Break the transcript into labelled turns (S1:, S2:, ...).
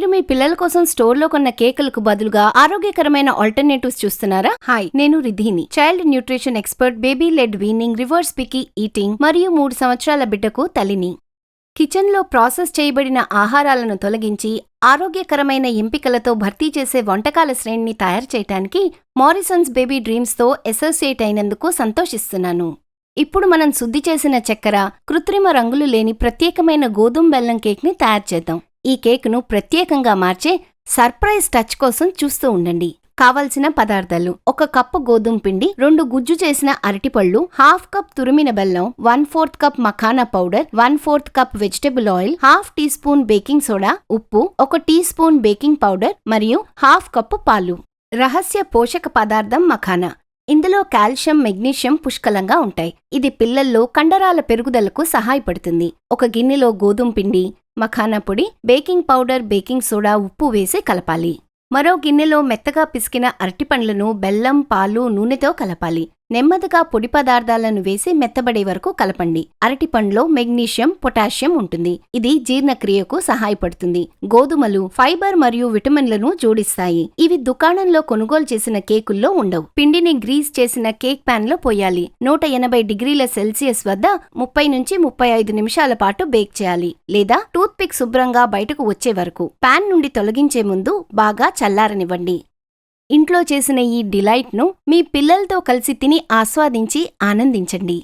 S1: మీరు మీ పిల్లల కోసం స్టోర్లో కొన్న కేకులకు బదులుగా ఆరోగ్యకరమైన ఆల్టర్నేటివ్స్ చూస్తున్నారా? హాయ్ నేను రిధిని. Child nutrition expert baby led weaning reverse picky eating మరియు మూడు సంవత్సరాల బిడ్డకు తల్లిని. కిచెన్లో ప్రాసెస్ చేయబడిన ఆహారాలను తొలగించి ఆరోగ్యకరమైన ఎంపికలతో భర్తీ చేసే వంటకాల శ్రేణిని తయారు చేయటానికి మారిసన్స్ బేబీ డ్రీమ్స్తో అసోసియేట్ అయినందుకు సంతోషిస్తున్నాను. ఇప్పుడు మనం శుద్ధి చేసిన చక్కెర కృత్రిమ రంగులు లేని ప్రత్యేకమైన గోధుమ బెల్లం కేక్ని తయారు చేద్దాం. ఈ కేక్ను ప్రత్యేకంగా మార్చే సర్ప్రైజ్ టచ్ కోసం చూస్తూ ఉండండి. కావలసిన పదార్థాలు ఒక కప్పు గోధుమ పిండి రెండు గుజ్జు చేసిన అరటిపళ్ళు హాఫ్ కప్ తురిమిన బెల్లం one fourth cup makhana powder one fourth cup vegetable oil half teaspoon baking soda ఉప్పు ఒక టీ స్పూన్ బేకింగ్ పౌడర్ మరియు హాఫ్ కప్పు పాలు. రహస్య పోషక పదార్థం మఖానా. ఇందులో కాల్షియం మెగ్నీషియం పుష్కలంగా ఉంటాయి. ఇది పిల్లల్లో కండరాల పెరుగుదలకు సహాయపడుతుంది. ఒక గిన్నెలో గోధుమ పిండి మఖానా పొడి బేకింగ్ పౌడర్ బేకింగ్ సోడా ఉప్పు వేసి కలపాలి. మరో గిన్నెలో మెత్తగా పిసికిన అరటిపండ్లను బెల్లం పాలు నూనెతో కలపాలి. నెమ్మదిగా పొడి పదార్థాలను వేసి మెత్తబడే వరకు కలపండి. అరటిపండ్లో మెగ్నీషియం పొటాషియం ఉంటుంది. ఇది జీర్ణక్రియకు సహాయపడుతుంది. గోధుమలు ఫైబర్ మరియు విటమిన్లను జోడిస్తాయి. ఇవి దుకాణంలో కొనుగోలు చేసిన కేకుల్లో ఉండవు. పిండిని గ్రీస్ చేసిన కేక్ ప్యాన్లో పోయాలి. నూట ఎనభై డిగ్రీల సెల్సియస్ వద్ద ముప్పై నుంచి ముప్పై ఐదు నిమిషాల పాటు బేక్ చేయాలి లేదా టూత్ పిక్ శుభ్రంగా బయటకు వచ్చే వరకు. పాన్ నుండి తొలగించే ముందు బాగా చల్లారనివ్వండి. ఇంట్లో చేసిన ఈ డిలైట్ను మీ పిల్లలతో కలిసి తిని ఆస్వాదించి ఆనందించండి.